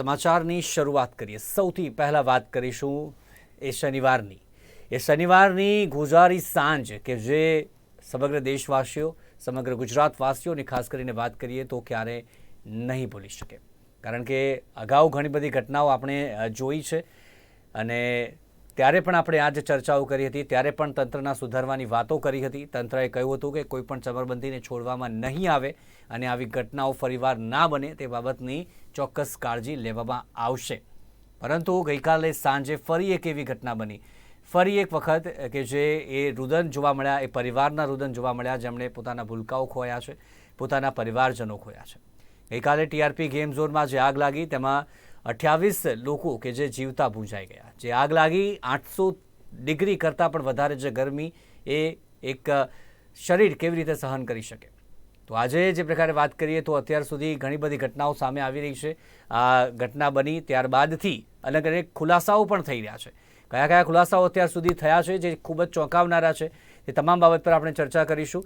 સમાચારની શરૂઆત કરીએ. સૌથી પહેલાં વાત કરીશું એ શનિવારની. એ શનિવારની ગુજારી સાંજ કે જે સમગ્ર દેશવાસીઓ, સમગ્ર ગુજરાતવાસીઓની ખાસ કરીને વાત કરીએ તો ક્યારે નહીં ભૂલી શકે. કારણ કે અગાઉ ઘણી બધી ઘટનાઓ આપણે જોઈ છે અને ત્યારે પણ આપણે આ જ ચર્ચાઓ કરી હતી, ત્યારે પણ તંત્રના સુધારવાની વાતો કરી હતી. તંત્રએ કહ્યું હતું કે કોઈ પણ ચમરબંધીને છોડવામાં નહીં આવે અને આવી ઘટનાઓ ફરીવાર ના બને તે બાબતની ચોક્કસ કાળજી લેવામાં આવશે. પરંતુ ગઈકાલે સાંજે ફરી એક એવી ઘટના બની. ફરી એક વખત કે જે એ રુદન જોવા મળ્યા, એ પરિવારના રુદન જોવા મળ્યા, જેમણે પોતાના ભૂલકાઓ ખોયા છે, પોતાના પરિવારજનો ખોયા છે. ગઈકાલે ટીઆરપી ગેમ ઝોનમાં જે આગ લાગી, તેમાં અઠ્યાવીસ લોકો કે જે જીવતા ભૂંજાઈ ગયા. જે આગ લાગી, આઠસો ડિગ્રી કરતાં પણ વધારે જે ગરમી એ એક શરીર કેવી રીતે સહન કરી શકે? તો આજે જે પ્રકારે વાત કરીએ તો અત્યાર સુધી ઘણી બધી ઘટનાઓ સામે આવી રહી છે. આ ઘટના બની ત્યારબાદથી અલગ અનેક ખુલાસાઓ પણ થઈ રહ્યા છે. કયા કયા ખુલાસાઓ અત્યાર સુધી થયા છે, જે ખૂબ જ ચોંકાવનારા છે એ તમામ બાબત પર આપણે ચર્ચા કરીશું.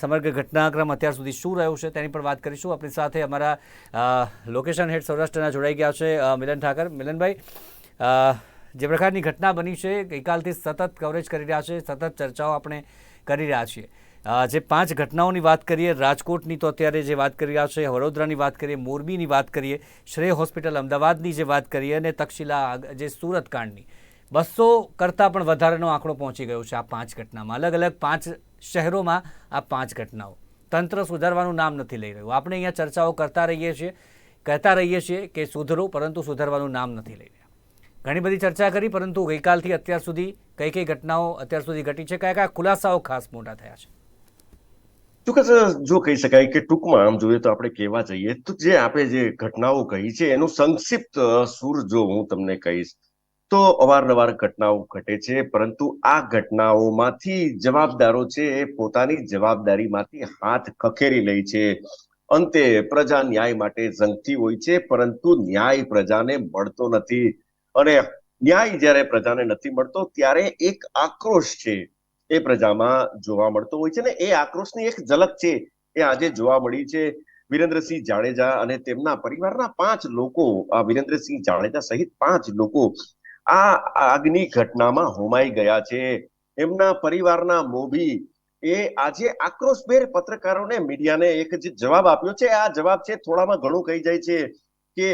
સમગ્ર ઘટનાક્રમ અત્યાર સુધી શું રહ્યો છે તેની પણ વાત કરીશું. આપણી સાથે અમારા લોકેશન હેડ સૌરાષ્ટ્રના જોડાઈ ગયા છે મિલન ઠાકર. મિલનભાઈ જે પ્રકારની ઘટના બની છે, ગઈકાલથી સતત કવરેજ કરી રહ્યા છે, સતત ચર્ચાઓ આપણે કરી રહ્યા છીએ. જે પાંચ ઘટનાઓની વાત કરીએ, રાજકોટની તો અત્યારે જે વાત કરી રહ્યા છે, વડોદરાની વાત કરીએ, મોરબીની વાત કરીએ, શ્રેય હોસ્પિટલ અમદાવાદની જે વાત કરીએ અને તક્ષશિલા જે સુરત કાંડની બસો કરતાં પણ વધારેનો આંકડો પહોંચી ગયો છે આ પાંચ ઘટનામાં. અલગ અલગ પાંચ શહેરોમાં આ પાંચ ઘટનાઓ. તંત્ર સુધારવાનું નામ નથી લઈ રહ્યું. આપણે અહીંયા ચર્ચાઓ કરતા રહીએ છીએ, કહેતા રહીએ છીએ કે સુધરો પરંતુ સુધારવાનું નામ નથી લઈ રહ્યા. ઘણી બધી ચર્ચા કરી, પરંતુ ગઈકાલથી અત્યાર સુધી કઈ કઈ ઘટનાઓ અત્યાર સુધી ઘટી છે, કયા કયા ખુલાસાઓ ખાસ મોટા થયા છે? ચોક્કસ જો કહી શકાય કે ટૂંકમાં આમ જોઈએ તો આપણે કહેવા જઈએ તો જે આપણે જે ઘટનાઓ કહી છે, એનું સંક્ષિપ્ત સુર જો હું તમને કહીશ તો અવારનવાર ઘટનાઓ ઘટે છે, પરંતુ આ ઘટનાઓમાંથી જવાબદારો છે એ પોતાની જવાબદારીમાંથી હાથ ખખેરી લે છે. અંતે પ્રજા ન્યાય માટે ઝંખતી હોય છે, પરંતુ ન્યાય પ્રજાને મળતો નથી. અને ન્યાય જ્યારે પ્રજાને નથી મળતો, ત્યારે એક આક્રોશ છે એ પ્રજામાં જોવા મળતો હોય છે ને એ આક્રોશની એક ઝલક છે એ આજે જોવા મળી છે. વિરેન્દ્રસિંહ જાડેજા અને તેમના પરિવારના પાંચ લોકો, આ વિરેન્દ્રસિંહ જાડેજા સહિત પાંચ લોકો આ આગની ઘટનામાં હોમાઈ ગયા છે. એમના પરિવારના મોભી એ આજે આક્રોશભેર પત્રકારોને મીડિયાને એક જે જવાબ આપ્યો છે. આ જવાબ છે, થોડામાં ઘણું કહી જાય છે કે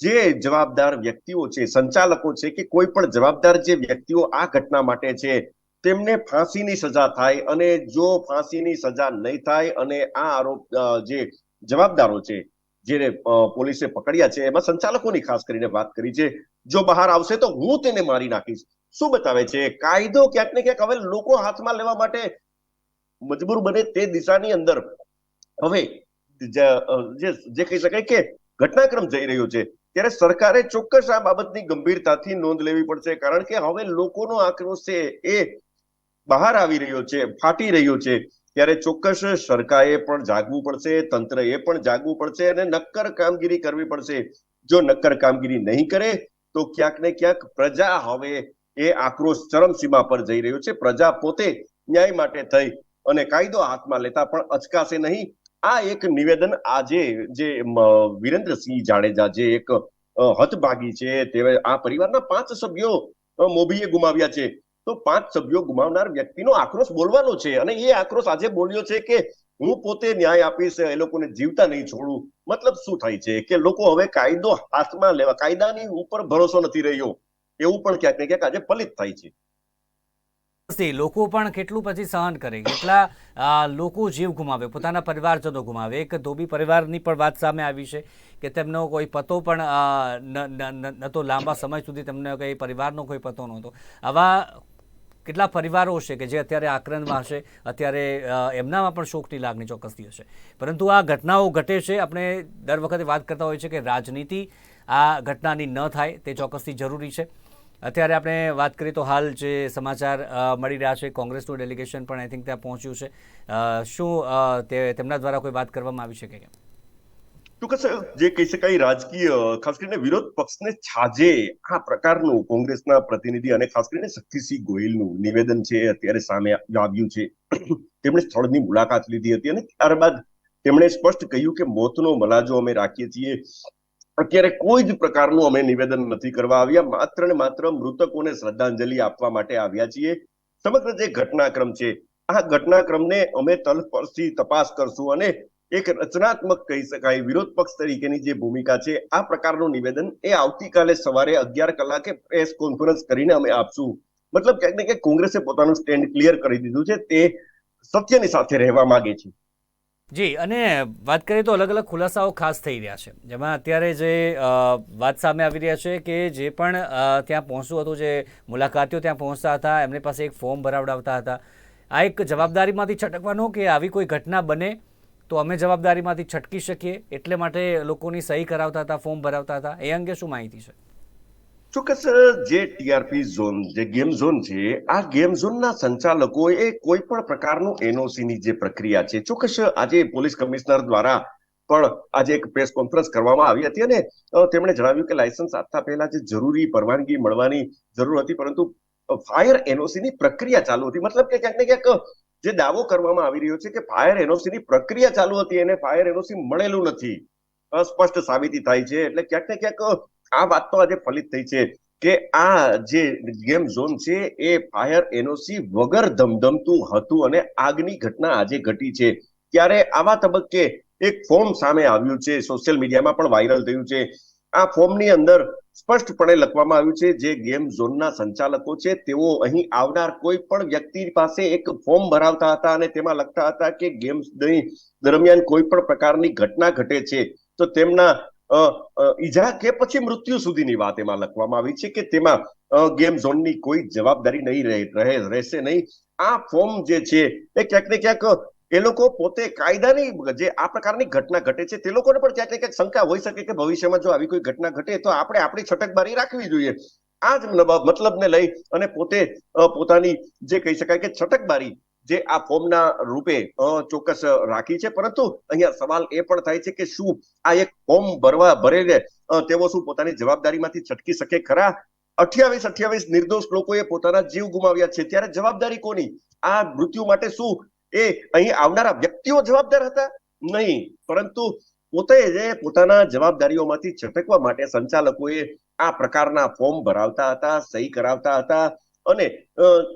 જે જવાબદાર વ્યક્તિઓ છે, સંચાલકો છે કે કોઈ પણ જવાબદાર જે વ્યક્તિઓ આ ઘટના માટે છે, તેમને ફાંસીની સજા થાય અને જો ફાંસીની સજા નહીં થાય અને આ આરોપ જે જવાબદારો છે, જેને પોલીસે પકડ્યા છે, એમાં સંચાલકોની ખાસ કરીને વાત કરી છે. જો બહાર આવશે તો હું તેને મારી નાખીશ. શું બતાવે છે? કાયદો ક્યાંક ને ક્યાંક હવે લોકો હાથમાં લેવા માટે મજબૂર બને તે દિશાની અંદર. હવે જે કહી શકાય કે ઘટનાક્રમ જઈ રહ્યો છે, ત્યારે સરકારે ચોક્કસ આ બાબતની ગંભીરતાથી નોંધ લેવી પડશે, કારણ કે હવે લોકોનો આક્રોશ છે એ બહાર આવી રહ્યો છે, ફાટી રહ્યો છે. ત્યારે ચોક્કસ સરકારે પણ જાગવું પડશે, તંત્રએ પણ જાગવું પડશે અને નક્કર કામગીરી કરવી પડશે. જો નક્કર કામગીરી નહીં કરે તો ક્યાંક ને ક્યાંક પ્રજા હવે એ આક્રોશ ચરમસીમા પર જઈ રહ્યો છે. પ્રજા પોતે ન્યાય માટે થઈ અને કાયદો હાથમાં લેતા પણ અચકાશે નહીં. આ એક નિવેદન આજે જે વિરેન્દ્રસિંહ જાડેજા જે એક હતભાગી છે તે આ પરિવારના પાંચ સભ્યો મોભીએ ગુમાવ્યા છે. તો પાંચ સભ્યો ગુમાવનાર વ્યક્તિનો આક્રોશ બોલવાનો છે અને એ આક્રોશ આજે બોલ્યો છે કે હું પોતે ન્યાય આપીશ, એ લોકોને જીવતા નહીં છોડું. મતલબ શું થાય છે કે લોકો હવે કાયદો હાથમાં લેવા, કાયદાની ઉપર ભરોસો નથી રહ્યો. એવું પણ ક્યાંક ને ક્યાંક આજે ફલિત થાય છે. લોકો પણ કેટલું પછી સહન કરે? કેટલા લોકો જીવ ગુમાવે? પોતાના પરિવારજનો ગુમાવે? એક ધોબી પરિવારની પણ વાત સામે આવી છે કે તેમનો કોઈ પતો પણ નહોતો લાંબા સમય સુધી તેમને કંઈ પરિવારનો કોઈ પતો નહોતો. આવા કેટલા પરિવારો હશે કે જે અત્યારે આક્રંદમાં હશે, અત્યારે એમનામાં પણ શોકની લાગણી ચોક્કસથી હશે. પરંતુ આ ઘટનાઓ ઘટે છે, આપણે દર વખતે વાત કરતા હોઈએ છીએ કે રાજનીતિ આ ઘટનાની ન થાય, તે ચોક્કસથી જરૂરી છે. અત્યારે આપણે વાત કરીએ તો હાલ જે સમાચાર મળી રહ્યા છે, કોંગ્રેસનું ડેલિગેશન પણ આઈ થિંક ત્યાં પહોંચ્યું છે. શું તેમના દ્વારા કોઈ વાત કરવામાં આવી શકે કેમ? ચોક્કસ જે કહી શકાય રાજકીય, ખાસ કરીને વિરોધ પક્ષને છાજે આ પ્રકારનું કોંગ્રેસના પ્રતિનિધિ અને ખાસ કરીને શક્તિસિંહ ગોહિલનું નિવેદન છે અત્યારે સામે આવ્યું છે. તેમણે સ્થળની મુલાકાત લીધી હતી અને ત્યારબાદ તેમણે સ્પષ્ટ કહ્યું કે મોતનો મલાજો અમે રાખીએ છીએ. અત્યારે કોઈ જ પ્રકારનું અમે નિવેદન નથી કરવા આવ્યા. માત્ર ને માત્ર મૃતકોને શ્રદ્ધાંજલિ આપવા માટે આવ્યા છીએ. સમગ્ર જે ઘટનાક્રમ છે, આ ઘટનાક્રમને અમે તલસ્પર્શી તપાસ કરશું અને એક રચનાત્મક કહી શકાય. વિરોધ પક્ષ તરીકેની જે ભૂમિકા છે, આ પ્રકારનું નિવેદન એ આવતીકાલે સવારે અગિયાર કલાકે પ્રેસ કોન્ફરન્સ કરીને અમે આપશું. મતલબ ક્યાંક ને ક્યાંક કોંગ્રેસે પોતાનું સ્ટેન્ડ ક્લિયર કરી દીધું છે, તે સત્યની સાથે રહેવા માંગે છે. જી, અને વાત કરીએ તો અલગ અલગ ખુલાસાઓ ખાસ થઈ રહ્યા છે. જેમાં અત્યારે જે વાત સામે આવી રહ્યા છે કે જે પણ ત્યાં પહોંચવું હતું, જે મુલાકાતીઓ ત્યાં પહોંચતા હતા, એમની પાસે એક ફોર્મ ભરાવડાવતા હતા. આ એક જવાબદારીમાંથી છટકવાનો કે આવી કોઈ ઘટના બને? તો અમે જવાબદારીમાંથી છટકી શકીએ એટલે માટે લોકોની સહી કરાવતા હતા, ફોર્મ ભરાવતા હતા. એ અંગે શું માહિતી છે? ચોક્કસ જે ટીઆરપી ઝોન, જે ગેમ ઝોન છે, આ ગેમ ઝોનના સંચાલકોએ કોઈ પણ પ્રકારનું એનઓસીની જે પ્રક્રિયા છે, ચોક્કસ આજે પોલીસ કમિશનર દ્વારા પણ આજે એક પ્રેસ કોન્ફરન્સ કરવામાં આવી હતી અને તેમણે જણાવ્યું કે લાયસન્સ આપતા પહેલા જે જરૂરી પરવાનગી મળવાની જરૂર હતી, પરંતુ ફાયર એનઓસી ની પ્રક્રિયા ચાલુ હતી. મતલબ કે ક્યાંક ને ક્યાંક જે દાવો કરવામાં આવી રહ્યો છે કે ફાયર એનઓસીની પ્રક્રિયા ચાલુ હતી અને ફાયર એનઓસી મળેલું નથી. અસ્પષ્ટ સાબિતી થાય છે. એટલે ક્યાંક ને ક્યાંક આ વાત તો આજે ફલિત થઈ છે કે આ જે ગેમ ઝોન છે એ ફાયર એનઓસી વગર ધમધમતું હતું અને આગની ઘટના આજે ઘટી છે. ત્યારે આવા તબક્કે એક ફોર્મ સામે આવ્યું છે. સોશિયલ મીડિયામાં પણ વાયરલ થયું છે. આ ફોર્મની અંદર સ્પષ્ટપણે લખવામાં આવ્યું છે, જે ગેમ ઝોનના સંચાલકો છે, તેઓ અહીં આવનાર કોઈ પણ વ્યક્તિ પાસે એક ફોર્મ ભરાવતા હતા અને તેમાં લખતા હતા કે ગેમ્સ દરમિયાન કોઈ પણ પ્રકારની ઘટના ઘટે છે. તો તેમના ઈજા કે પછી મૃત્યુ સુધીની વાત એમાં લખવામાં આવી છે કે તેમાં ગેમ ઝોનની કોઈ જવાબદારી નહીં રહે, રહેશે નહીં. આ ફોર્મ જે છે, એ ક્યાંક ને ક્યાંક એ લોકો પોતે કાયદાની જે આ પ્રકારની ઘટના ઘટે છે તે લોકોને પણ ક્યાંક ક્યાંક શંકા હોઈ શકે કે ભવિષ્યમાં જો આવી કોઈ ઘટના ઘટે તો આપણે આપણી છટકબારી રાખવી જોઈએ. આ જ મતલબને લઈ અને પોતે પોતાની જે કહી શકાય કે છટકબારી જે આ ફોર્મના રૂપે ચોક્કસ રાખી છે. પરંતુ અહીંયા સવાલ એ પણ થાય છે કે શું આ એક ફોર્મ ભરવા ભરેલે અ, તેઓ શું પોતાની જવાબદારીમાંથી છટકી શકે ખરા? અઠ્યાવીસ અઠ્યાવીસ નિર્દોષ લોકોએ પોતાના જીવ ગુમાવ્યા છે. ત્યારે જવાબદારી કોની? આ મૃત્યુ માટે શું એ અહીં આવનારા વ્યક્તિઓ જવાબદાર હતા? નહીં. પરંતુ પોતે જે પોતાના જવાબદારીઓમાંથી છટકવા માટે સંચાલકોએ આ પ્રકારના ફોર્મ ભરાવતા હતા, સહી કરાવતા હતા અને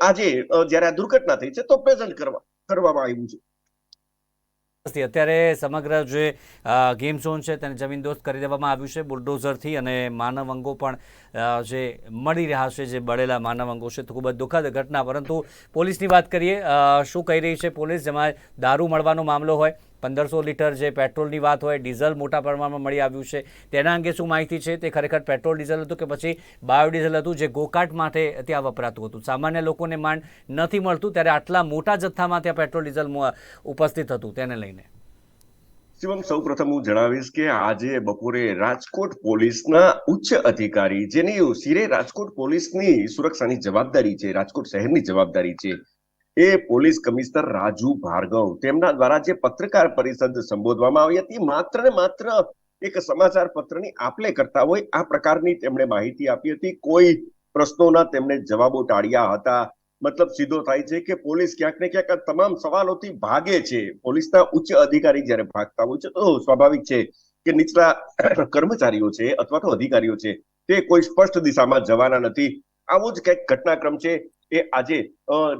આજે જયારે આ દુર્ઘટના થઈ છે તો પ્રેઝન્ટ કરવા, કરવામાં આવ્યું છે. અત્યારે સમગ્ર જે ગેમ ઝોન છે તેને જમીનદોસ્ત કરી દેવામાં આવ્યું છે. બુલડોઝરથી અને માનવ અંગો પણ જે મળી રહ્યા છે, જે બળેલા માનવ અંગો છે, તો ખૂબ જ દુઃખદ ઘટના. પરંતુ પોલીસની વાત કરીએ શું કહી રહી છે પોલીસ? જેમાં દારૂ મળવાનો મામલો હોય પંદરસો લીટર જે પેટ્રોલની વાત હોય, ડીઝલ મોટા પ્રમાણમાં મળી આવ્યું છે. તેના અંગે શું માહિતી છે? તે ખરેખર પેટ્રોલ, ડીઝલ હતું કે પછી બાયોડીઝલ હતું જે ગોકાટ માટે ત્યાં વપરાતું હતું. સામાન્ય લોકોને માંડ નથી મળતું ત્યારે આટલા મોટા જથ્થામાં ત્યાં પેટ્રોલ, ડીઝલ ઉપસ્થિત હતું. તેને લઈને. શિવમ સૌ પ્રથમ હું જણાવીશ કે આજે બપોરે રાજકોટ પોલીસના ઉચ્ચ અધિકારી જેની સિરે રાજકોટ પોલીસની સુરક્ષાની જવાબદારી છે, રાજકોટ શહેરની જવાબદારી છે એ પોલીસ કમિશનર રાજુ ભાર્ગવ. તેમના દ્વારા જે પત્રકાર પરિષદ સંબોધવામાં આવી હતી, માત્ર ને માત્ર એક સમાચાર પત્રની આપલે કરતા હોય, આ પ્રકારની તેમણે માહિતી આપી હતી. કોઈ પ્રશ્નોના તેમણે જવાબો ટાળ્યા હતા. મતલબ સીધો થાય છે કે પોલીસ ક્યાંક ને ક્યાંક તમામ સવાલોથી ભાગે છે. પોલીસના ઉચ્ચ અધિકારી જ્યારે ભાગતા હોય છે, તો સ્વાભાવિક છે કે નીચલા કર્મચારીઓ છે અથવા તો અધિકારીઓ છે, તે કોઈ સ્પષ્ટ દિશામાં જવાના નથી. આવો જ કંઈક ઘટનાક્રમ છે. એ આજે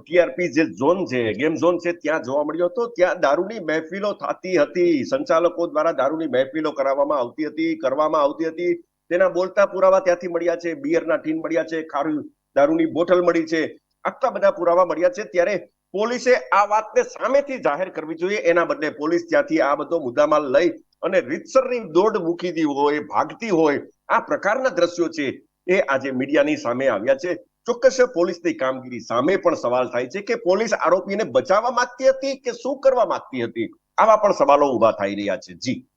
ટીઆરપી જે ઝોન છે, ગેમ ઝોન છે, ત્યાં જોવા મળ્યો હતો. ત્યાં દારૂની મહેફિલો થતી હતી. સંચાલકો દ્વારા દારૂની મહેફિલો કરાવવામાં આવતી હતી, કરવામાં આવતી હતી. તેના બોલતા પુરાવા ત્યાંથી મળ્યા છે. બિયરના ટીન મળ્યા છે. ખારું, દારૂની બોટલ મળી છે. આટલા બધા પુરાવા મળ્યા છે. ત્યારે પોલીસે આ વાતને સામેથી જાહેર કરવી જોઈએ. એના બદલે પોલીસ ત્યાંથી આ બધો મુદ્દામાલ લઈ અને રીતસરની દોડ મૂકી દી હોય, ભાગતી હોય, આ પ્રકારના દ્રશ્યો છે એ આજે મીડિયાની સામે આવ્યા છે. ચોક્કસ પોલીસની કામગીરી સામે પણ સવાલ થાય છે કે પોલીસ આરોપીને બચાવવા માંગતી હતી કે શું કરવા માંગતી હતી? આવા પણ સવાલો ઊભા થઈ રહ્યા છે. જી.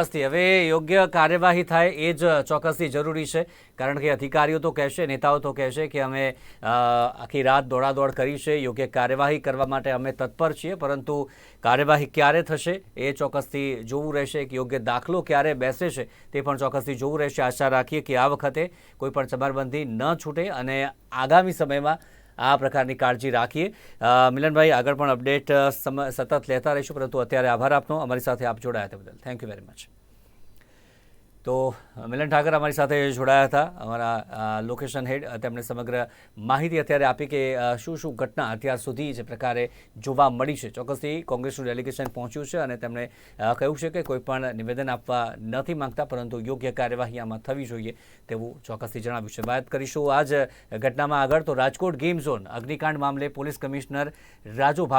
ચોક્કસથી. હવે યોગ્ય કાર્યવાહી થાય એ જ ચોક્કસથી જરૂરી છે. કારણ કે અધિકારીઓ તો કહેશે, નેતાઓ તો કહેશે કે અમે આખી રાત દોડાદોડ કરી છે, યોગ્ય કાર્યવાહી કરવા માટે અમે તત્પર છીએ, પરંતુ કાર્યવાહી ક્યારે થશે એ ચોક્કસથી જોવું રહેશે કે યોગ્ય દાખલો ક્યારે બેસે છે તે પણ ચોક્કસથી જોવું રહેશે. આશા રાખીએ કે આ વખતે કોઈ પણ ચમારબંધી ન છૂટે અને આગામી સમયમાં આ પ્રકારની કાળજી રાખીએ. મિલનભાઈ, આગળ પણ અપડેટ સતત લેતા રહીશું, પરંતુ અત્યારે આભાર આપનો. અમારી સાથે આપ જોડાયા તે બદલ. થેન્ક યુ વેરી મચ તો મિલન ઠાકર અમારી સાથે જોડાયા હતા. અમારા લોકેશન હેડ તેમણે સમગ્ર માહિતી અત્યારે આપી કે શું શું ઘટના અત્યાર સુધી જે પ્રકારે જોવા મળી છે. ચોક્કસથી કોંગ્રેસનું ડેલિગેશન પહોંચ્યું છે અને તેમણે કહ્યું છે કે કોઈપણ નિવેદન આપવા નથી માંગતા, પરંતુ યોગ્ય કાર્યવાહી આમાં થવી જોઈએ તેવું ચોક્કસથી જણાવ્યું છે. વાત કરીશું આ જ ઘટનામાં આગળ તો રાજકોટ ગેમ ઝોન અગ્નિકાંડ મામલે પોલીસ કમિશનર રાજુ ભાર્ગવ